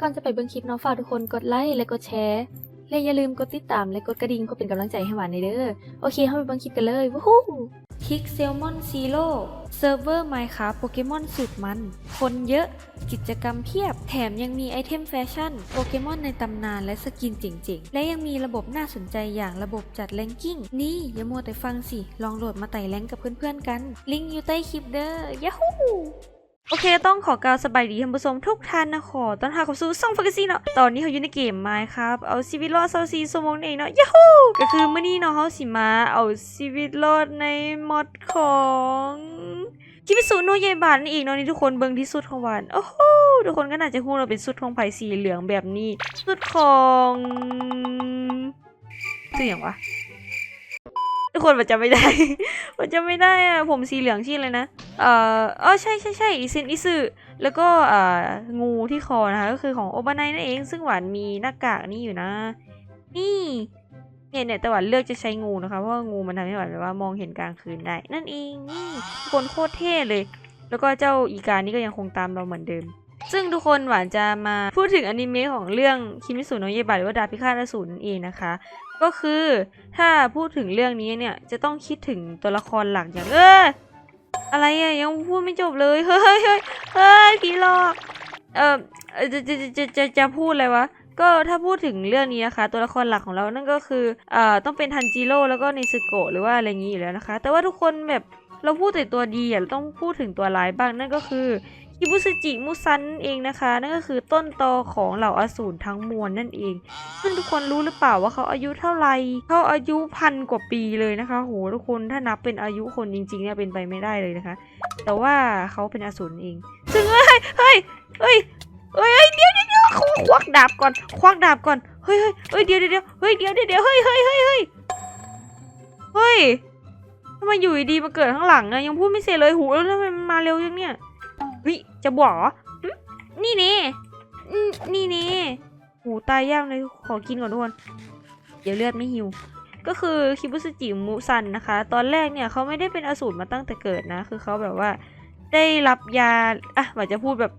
ก่อนจะไปเบิ่งคลิปเนาะฝากทุกคนกดไลค์และกดแชร์และอย่าลืมกดติดตามและกดกระดิ่งเพื่อเป็นกำลังใจให้หวานในเด้อโอเคเข้าไปเบิ่งคลิปกันเลยวู้ฮู้คิกเซลมอนซีโร่เซิร์ฟเวอร์ไมค์ครับโปเกมอนสุดมัน คนเยอะกิจกรรมเพียบ แถมยังมีไอเทมแฟชั่นโปเกมอนในตำนานและสกินเจ๋งๆ และยังมีระบบน่าสนใจอย่างระบบจัดแรงกิ้ง นี่อย่ามัวแต่ฟังสิ ลองโหลดมาไต่แรงกับเพื่อนๆกัน ลิงก์อยู่ใต้คลิปเด้อยาฮู้ โอเคต้องขอกล่าวสบายดีท่านผู้ชมทุกท่านนะขอต้อนรับเข้าสู่ซ่องฟักซี่เนาะตอนนี้เขาอยู่ในเกมไมค์ครับเอาชีวิตรอดเซาซีสมองเองเนาะยาฮูก็คือเมื่อนี้เนาะเขาสิมาเอาชีวิตรอดในมอดของคิมิสุโนะเยบานนั่นเองเนาะนี่ทุกคนเบิ่งที่สุดของวานโอ้โหทุกคนก็น่าจะฮู้เราเป็นสุดของไผ่สีเหลืองแบบนี้ สุดของชื่ออย่างวะ ทุกคนมันจะไม่ได้ มันจะไม่ได้อะผมสีเหลืองชื่ออะไรนะ เอ่ออ๋อใช่ใช่ใช่อิซินอิซึแล้วก็อ่างูที่คอนะคะก็คือของโอบานายนั่นเอง ซึ่งหวานมีหน้ากากนี้อยู่นะ นี่เนี่ยเนี่ยแต่หวานเลือกจะใช้งูนะคะ เพราะว่างูมันทำให้หวานแบบว่ามองเห็นกลางคืนได้ นั่นเองนี่ทุกคนโคตรเท่เลย แล้วก็เจ้าอีกานี่ก็ยังคงตามเราเหมือนเดิม ซึ่งทุกคนหวานจะมาพูดถึงอนิเมะของเรื่องคิมิสุโนะเยบะหรือว่าดาบพิฆาตอสูรนั่นเองนะคะ ก็คือถ้าพูดถึงเรื่องนี้เนี่ยจะต้องคิดถึงตัวละครหลักอย่างเอออะไรอะยังพูดไม่จบเลยเฮ้ยเฮ้ยเฮ้ยผีหลอกเออเออจะจะจะจะจะจะพูดอะไรวะก็ถ้าพูดถึงเรื่องนี้นะคะ ตัวละครหลักของเรานั่นก็คือเอ่อต้องเป็นทันจิโร่แล้วก็เนซึโกะหรือว่าอะไรอย่างนี้อยู่แล้วนะคะ แต่ว่าทุกคนแบบเราพูดแต่ตัวดีอะเราต้องพูดถึงตัวร้ายบ้างนั่นก็คือ คิบุสจิมุซันนั่นเองนะคะ นั่นก็คือต้นตอของเหล่าอสูรทั้งมวลนั่นเอง ซึ่งทุกคนรู้หรือเปล่าว่าเขาอายุเท่าไหร่เขาอายุพันกว่าปีเลยนะคะโหทุกคนถ้านับเป็นอายุคนจริงๆเนี่ยเป็นไปไม่ได้เลยนะคะ แต่ว่าเขาเป็นอสูรเอง ซึ่งเฮ้ยเฮ้ยเฮ้ยเฮ้ยเฮ้ยเดี๋ยวเดี๋ยวเขาควักดาบก่อน ควักดาบก่อนเฮ้ยเฮ้ยเฮ้ยเดี๋ยวเดี๋ยวเฮ้ยเดี๋ยวเดี๋ยวเฮ้ยเฮ้ยเฮ้ยเฮ้ยเฮ้ยทำไมอยู่ดีๆมาเกิดข้างหลังอะยังพูดไม่เสร็จเลยหูแล้วทำไมมันมาเร็วยังเนี่ย เฮ้ยจะบอกเหรอนี่นี่นี่นี่หูตายยากเลยขอกินก่อนทุกคนเดี๋ยวเลือดไม่หิว ก็คือคิบุสจิมุซันนะคะ ตอนแรกเนี่ยเขาไม่ได้เป็นอสูรมาตั้งแต่เกิดนะ คือเขาแบบว่าได้รับยาอะว่าจะพูดแบบ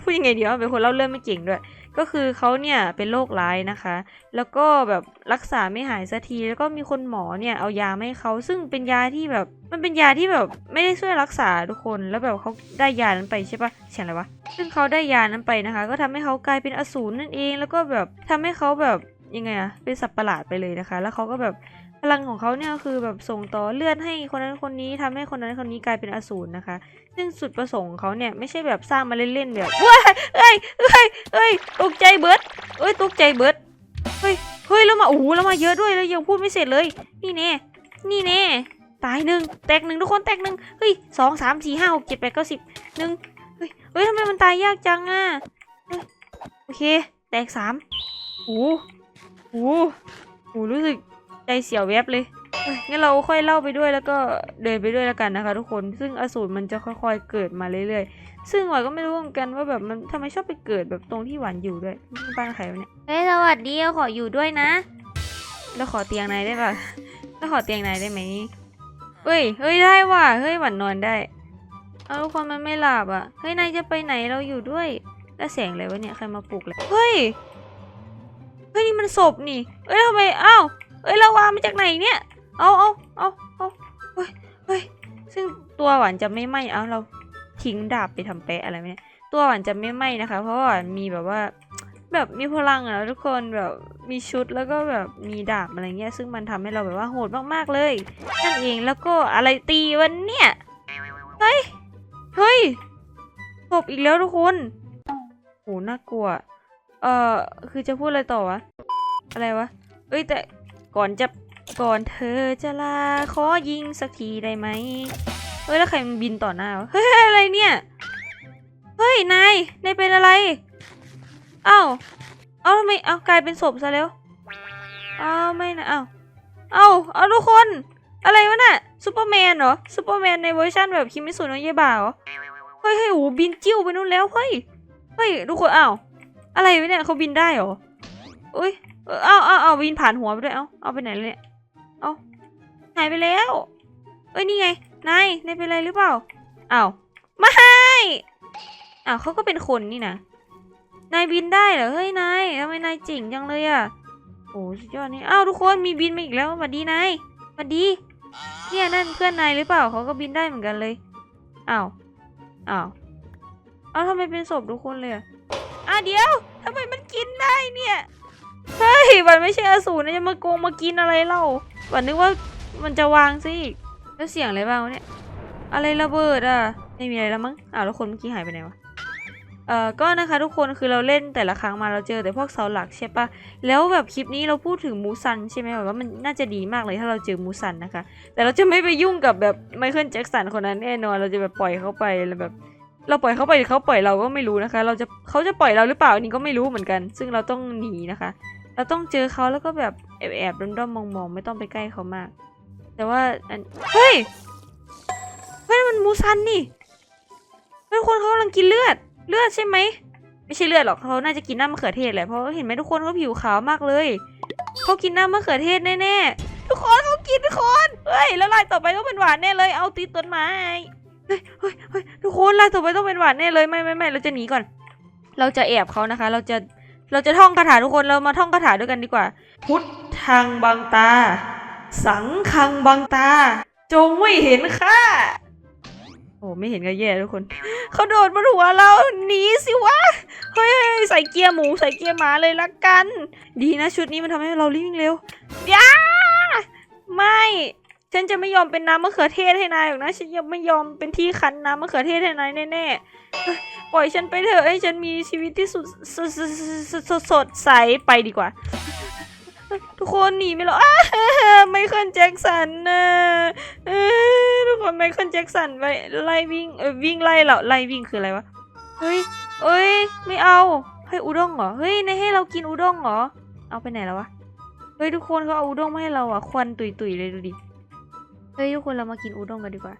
พูดยังไงดีว่าเป็นคนเล่าเรื่องไม่เก่งด้วย ก็คือเขาเนี่ยเป็นโรคร้ายนะคะ แล้วก็แบบรักษาไม่หายสักที แล้วก็มีคนหมอเนี่ยเอายาให้เขาซึ่งเป็นยาที่แบบ มันเป็นยาที่แบบไม่ได้ช่วยรักษาทุกคน แล้วแบบเขาได้ยานั้นไปใช่ปะเสียงอะไรวะ ซึ่งเขาได้ยานั้นไปนะคะ ก็ทำให้เขากลายเป็นอสูรนั่นเอง แล้วก็แบบทำให้เขาแบบยังไงอะเป็นสัตว์ประหลาดไปเลยนะคะ แล้วเขาก็แบบพลังของเขาเนี่ยคือแบบส่งต่อเลือดให้คนนั้นคนนี้ทำให้คนนั้นคนนี้กลายเป็นอสูรนะคะ ซึ่งสุดประสงค์ของเขาเนี่ยไม่ใช่แบบสร้างมาเล่นๆแบบเว้ยเอ้ยเอ้ยเอ้ยตกใจเบิร์ดเอ้ยตกใจเบิร์ดเฮ้ยเฮ้ยแล้วมาโอ้โหแล้วมาเยอะด้วยแล้วยังพูดไม่เสร็จเลย นี่แน่นี่แน่ตายหนึ่งแตกหนึ่งทุกคนแตกหนึ่งเฮ้ยสองสามสี่ห้าหกเจ็ดแปดเก้าสิบหนึ่งเฮ้ยเฮ้ยทำไมมันตายยากจังอะโอเค แตกสามโอ้โหโอ้โหรู้สึกใจเสียวแวบเลย งั้นเราค่อยเล่าไปด้วยแล้วก็เดินไปด้วยแล้วกันนะคะ ทุกคนซึ่งอสูรมันจะค่อยๆเกิดมาเรื่อยๆ ซึ่งหวานก็ไม่รู้เหมือนกันว่าแบบมันทำไมชอบไปเกิดแบบตรงที่หวานอยู่ด้วยบ้านใครวะเนี่ยเฮ้ยสวัสดีขออยู่ด้วยนะ แล้วขอเตียงนายได้ปะแล้วขอเตียงนายได้ไหมเฮ้ยเฮ้ยได้ว่ะเฮ้ยหวานนอนได้ เอาทุกคนมันไม่หลับอะเฮ้ยนายจะไปไหนเราอยู่ด้วยแล้วแสงอะไรวะเนี่ยใครมาปลุกเลยเฮ้ยเฮ้ยนี่มันศพนี่ เอ้ยทำไมอ้าวเอ้ยเราวางมาจากไหนเนี่ย เอาเอาเอาเอาเฮ้ยเฮ้ยซึ่งตัวหวานจะไม่ไหมเอาเราทิ้งดาบไปทำแปะอะไรไหมเนี่ยตัวหวานจะไม่ไหมนะคะ เพราะว่ามีแบบว่า แบบมีพลังอะนะทุกคนแบบมีชุดแล้วก็แบบมีดาบอะไรเงี้ย ซึ่งมันทำให้เราแบบว่าโหดมากๆเลยนั่นเองแล้วก็อะไรตีวันเนี่ยเฮ้ยเฮ้ยตบอีกแล้วทุกคนโหน่ากลัว เอ่อคือจะพูดอะไรต่อวะอะไรวะเอ้ยแต่ก่อนจะ ก่อนเธอจะลาขอยิงสักทีได้ไหมเฮ้ยแล้วใครมันบินต่อหน้าวะเฮ้ยอะไรเนี่ย เฮ้ยนายนายเป็นอะไรเอ้าเอ้าทำไมเอ้ากลายเป็นศพซะแล้วเอ้าไม่นะเอ้าเอ้าเอาทุกคน อะไรวะน่ะซูเปอร์แมนเหรอซูเปอร์แมนในเวอร์ชันแบบคิมิสุโนะเยบะเหรอเฮ้ยเฮ้ยโอ้บินจิ้วไปนู่นแล้วเฮ้ยเฮ้ยทุกคนเอ้าอะไรวะเนี่ยเขาบินได้เหรอเอ้ยเออเอ้าเอ้าเอ้าบินผ่านหัวไปด้วยเอ้าเอาไปไหนเลยเนี่ย เอาหายไปแล้ว เอ้ยนี่ไง นาย นายเป็นอะไรหรือเปล่าอ้าวไม่อ้าวเขาก็เป็นคนนี่นะ นายบินได้เหรอ เฮ้ยนายทำไมนายเจ๋งจังเลยอะโอ้สุดยอดนี่อ้าวทุกคนมีบินมาอีกแล้วสวัสดีนายสวัสดี เนี่ยนั่นเพื่อนนายหรือเปล่าเขาก็บินได้เหมือนกันเลยอ้าวอ้าวอ้าวทำไมเป็นศพทุกคนเลยอะอะเดี๋ยวทำไมมันกินได้เนี่ยเฮ้ยมันไม่ใช่อสูรนะจะมาโกงมากินอะไรเล่า วันนึกว่ามันจะวางซะอีกแล้วเสียงอะไรบ้างเนี่ย อะไรระเบิดอะ ไม่มีอะไรแล้วมั้งอ้าวแล้วคนเมื่อกี้หายไปไหนวะ เอ่อ ก็นะคะทุกคนคือเราเล่นแต่ละครั้งมาเราเจอแต่พวกเสาหลักใช่ปะแล้วแบบคลิปนี้เราพูดถึงมูซันใช่ไหมแบบว่ามันน่าจะดีมากเลยถ้าเราเจอมูซันนะคะ แต่เราจะไม่ไปยุ่งกับแบบไมเคิลแจ็คสันคนนั้นแน่นอน เราจะแบบปล่อยเขาไปแล้วแบบ เราปล่อยเขาไปหรือเขาปล่อยเราก็ไม่รู้นะคะ เราจะเขาจะปล่อยเราหรือเปล่าอันนี้ก็ไม่รู้เหมือนกัน ซึ่งเราต้องหนีนะคะ เราต้องเจอเขาแล้วก็แบบ แอบแอบด้อมๆมองๆ ไม่ต้องไปใกล้เขามาก แต่ว่าอันเฮ้ยเฮ้ยมันมูซันนี่เฮ้ยทุกคนเขากำลังกินเลือดเลือดใช่ไหมไม่ใช่เลือดหรอกเขาน่าจะกินน้ำมะเขือเทศแหละเพราะเห็นไหมทุกคนเขาผิวขาวมากเลยเขากินน้ำมะเขือเทศแน่ๆทุกคนเขากินทุกคนเฮ้ยแล้วลายต่อไปต้องเป็นหวานแน่เลย เอาตีต้นไม้เฮ้ยเฮ้ยเฮ้ยทุกคนลายต่อไปต้องเป็นหวานแน่เลยไม่ไม่ไม่เราจะหนีก่อน เราจะแอบเขานะคะ เราจะเราจะท่องคาถาทุกคนเรามาท่องคาถาด้วยกันดีกว่าพุทธ งบังตา สังคังบังตา จงไม่เห็นข้าโอ้ไม่เห็นก็แย่ทุกคนเขาโดดบนหัวเราหนีสิวะเฮ้ยใส่เกียร์หมูใส่เกียร์หมาเลยละกัน ดีนะชุดนี้มันทำให้เราวิ่งเร็วย่าไม่ฉันจะไม่ยอมเป็นน้ำมะเขือเทศให้นายหรอกนะฉันยังไม่ยอมเป็นที่คั้นน้ำมะเขือเทศให้นายแน่ๆปล่อยฉันไปเถอะให้ฉันมีชีวิตที่สุดสดสดใสไปดีกว่า ทุกคนหนีไม่หรอกอ้าไมเคิลแจ็คสันนะทุกคนไมเคิลแจ็คสันไปไล่วิ่งเออวิ่งไล่เราไล่วิ่งคืออะไรวะเฮ้ยเอ้ยไม่เอาให้อุด้งเหรอเฮ้ยในให้เรากินอุด้งเหรอเอาไปไหนแล้ววะเฮ้ยทุกคนเขาเอาอุด้งมาให้เราอะควันตุยๆเลยดูดิเฮ้ยทุกคนเรามากินอุด้งกันดีกว่า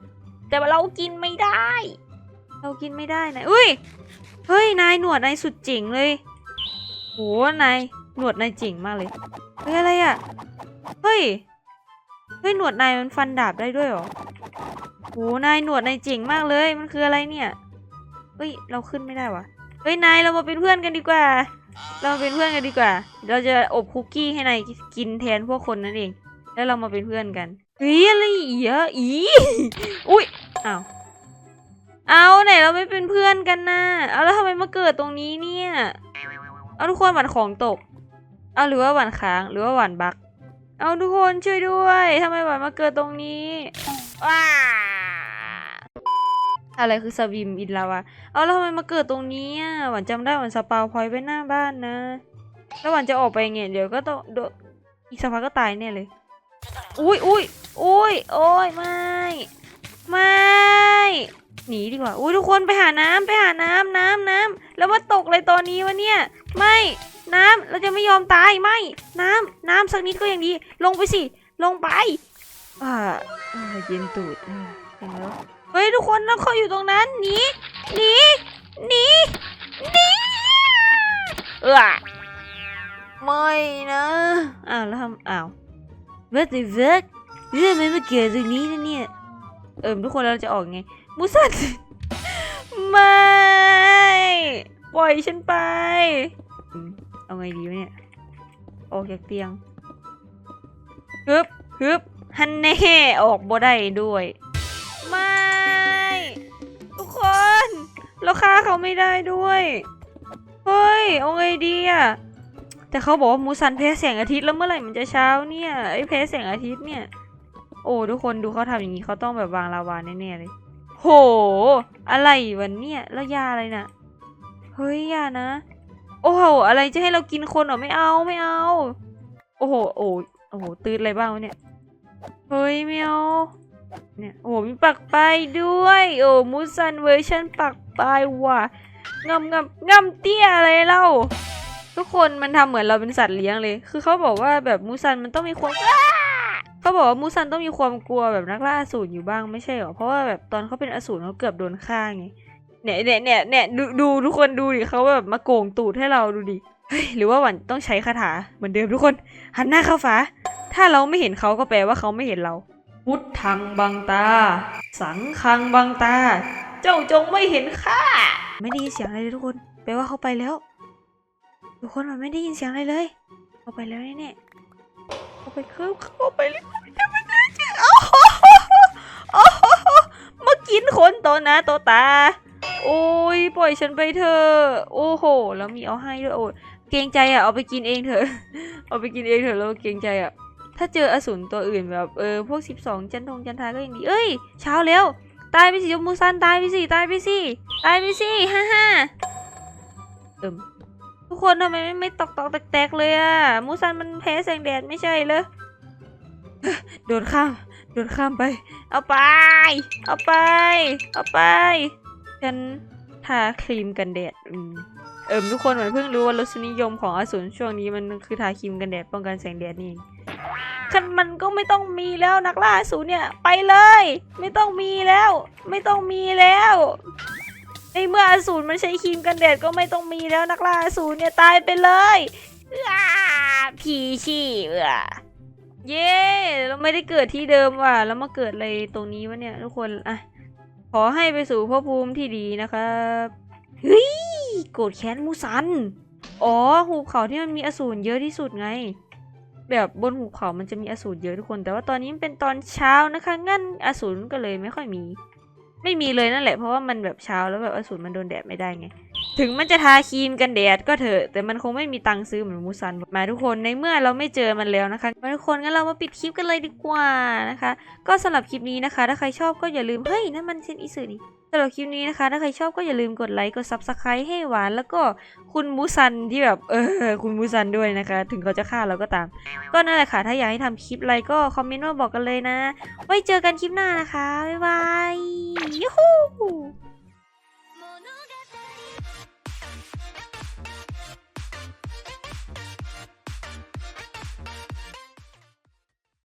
แต่ว่าเรากินไม่ได้ เรากินไม่ได้นะอุ้ยเฮ้ยนายหนวดนายสุดเจ๋งเลยโหนายหนวดนายเจ๋งมากเลย เฮ้ยอะไรอะ เฮ้ย เฮ้ยหนวดนายมันฟันดาบได้ด้วยเหรอโหนายหนวดนายเจ๋งมากเลย มันคืออะไรเนี่ย เฮ้ย เราขึ้นไม่ได้วะเฮ้ยนายเรามาเป็นเพื่อนกันดีกว่า เรามาเป็นเพื่อนกันดีกว่า เราจะอบคุกกี้ให้นายกินแทนพวกคนนั่นเอง แล้วเรามาเป็นเพื่อนกันเฮ้ยอะไรอีกอะอีอุ้ยอ้าวเอาไหนเราไม่เป็นเพื่อนกันนะเอาแล้วทำไมมาเกิดตรงนี้เนี่ย เอาทุกคนหวานของตก เอาหรือว่าหวานค้างหรือว่าหวานบัก เอาทุกคนช่วยด้วยทำไมหวานมาเกิดตรงนี้ว้าอะไรคือสวิมอินลาวะเอาแล้วทำไมมาเกิดตรงนี้อะหวานจำได้หวานสปาวพอยไว้หน้าบ้านนะแล้วหวานจะออกไปไงเดี๋ยวก็ต้องโดอีกสักพักก็ตายแน่เลย อุ้ยอุ้ยอุ้ยโอ้ยไม่ ไม่ หนีดีกว่า อุ้ยทุกคนไปหาน้ำไปหาน้ำน้ำน้ำแล้วมาตกเลยตอนนี้วะเนี่ย ไม่ น้ำเราจะไม่ยอมตายไม่ น้ำน้ำสักนิดก็ยังดี ลงไปสิ ลงไปอ่าอ่าเย็นตูดอ่าเห็นแล้วเฮ้ยทุกคนแล้วเขาอยู่ตรงนั้นหนีหนีหนีหนีเออไม่นะอ้าวแล้วทำอ้าวเวทเวทเรื่องมันมาเกิดตรงนี้นะเนี่ยเออทุกคนเราจะออกไงมูสันไม่ ปล่อยฉันไปอืม เอาไงดีวะเนี่ย ออกจากเตียงฮึบฮึบฮันแน่ออกบ่ได้ด้วย ไม่ ทุกคนเราฆ่าเขาไม่ได้ด้วย เฮ้ย เอาไงดีอะแต่เขาบอกว่ามูซันแพ้แสงอาทิตย์แล้วเมื่อไหร่มันจะเช้าเนี่ยไอ้แพ้แสงอาทิตย์เนี่ย โอ้ทุกคนดูเขาทำอย่างนี้เขาต้องแบบวางลาวาแน่ๆเลย โห อะไรวันเนี่ยแล้วยาอะไรน่ะ เฮ้ยยานะ โอ้โห อะไรจะให้เรากินคนเหรอไม่เอาไม่เอา โอ้โหโอ้โหโอ้โหตืดอะไรบ้างเนี่ย เฮ้ยไม่เอาเนี่ยโอ้โหมีปักปายด้วย โอ้มูซันเวอร์ชันปักปายว่ะงำงำงำเตี้ยอะไรเล่า ทุกคนมันทำเหมือนเราเป็นสัตว์เลี้ยงเลย คือเขาบอกว่าแบบมูซันมันต้องมีความเขาบอกว่ามูซันต้องมีความกลัวแบบนักล่าอสูรอยู่บ้างไม่ใช่หรอ เพราะว่าแบบตอนเขาเป็นอสูรเขาเกือบโดนฆ่าไง เนี่ยเนี่ยเนี่ยเนี่ยดูดูทุกคนดูดิเขาแบบมาโกงตูดให้เราดูดิเฮ้ยหรือว่าหวันต้องใช้คาถาเหมือนเดิมทุกคนหันหน้าเข้าฟ้า ถ้าเราไม่เห็นเขาก็แปลว่าเขาไม่เห็นเรา พุทธังบังตา สังคังบังตา เจ้าจงไม่เห็นข้าไม่ได้ยินเสียงอะไรเลยทุกคนแปลว่าเขาไปแล้วทุกคนมันไม่ได้ยินเสียงอะไรเลยเข้าไปแล้วแน่ๆเข้าไปเข้าเข้าไปเลยจะไม่ได้เจอโอ้โหโอ้โหมากินคนโตหนะโตตา โอ้ยปล่อยฉันไปเถอะโอ้โห แล้วมีเอาให้ด้วยโอ้ยเกรงใจอะเอาไปกินเองเถอะ เอาไปกินเองเถอะแล้วเกรงใจอะ ถ้าเจออสูรตัวอื่นแบบเออพวกสิบสองจันทงจันทาก็ยังดีเอ้ยเช้าแล้ว ตายไปสิยมูซันตายไปสิตายไปสิตายไปสิฮ่าฮ่าเอิมทุกคนทำไมไม่ไม่ตอกตอกแตกแตกเลยอะมูซันมันแพ้แสงแดดไม่ใช่เหรอโดดข้ามโดดข้ามไป เอาไป เอาไป เอาไป ฉันทาครีมกันแดดอืมเอิมทุกคนเหมือนเพิ่งรู้ว่ารสนิยมของอสูรช่วงนี้มันคือทาครีมกันแดดป้องกันแสงแดดนี่เองคันมันก็ไม่ต้องมีแล้วนักล่าอสูรเนี่ยไปเลย ไม่ต้องมีแล้ว ไม่ต้องมีแล้วในเมื่ออสูรมันใช้ครีมกันแดดก็ไม่ต้องมีแล้วนักล่าอสูรเนี่ยตายไปเลยอาผีชี่เออเย้เราไม่ได้เกิดที่เดิมว่ะแล้วมาเกิดอะไรตรงนี้วะเนี่ยทุกคนอะ ขอให้ไปสู่ภพภูมิที่ดีนะครับเฮ้ยโกรธแค้นมูซัน อ๋อหุบเขาที่มันมีอสูรเยอะที่สุดไง แบบบนหุบเขามันจะมีอสูรเยอะทุกคน แต่ว่าตอนนี้มันเป็นตอนเช้านะคะงั้นอสูรก็เลยไม่ค่อยมี ไม่มีเลยนั่นแหละเพราะว่ามันแบบเช้าแล้วแบบอสูรมันโดนแดดไม่ได้ไง ถึงมันจะทาครีมกันแดดก็เถอะ แต่มันคงไม่มีตังค์ซื้อเหมือนมูซันมาทุกคนในเมื่อเราไม่เจอมันแล้วนะคะมาทุกคนงั้นเรามาปิดคลิปกันเลยดีกว่านะคะ ก็สำหรับคลิปนี้นะคะ ถ้าใครชอบก็อย่าลืมเฮ้ยนั่นมันเซนอิสึนี่สำหรับคลิปนี้นะคะ ถ้าใครชอบก็อย่าลืมกดไลค์กด subscribe ให้หวาน แล้วก็คุณมูซันที่แบบเออคุณมูซันด้วยนะคะ ถึงเขาจะฆ่าเราก็ตาม ก็นั่นแหละค่ะ ถ้าอยากให้ทำคลิปอะไรก็คอมเมนต์มาบอกกันเลยนะ ไว้เจอกันคลิปหน้านะคะ บ๊ายบายยูฮู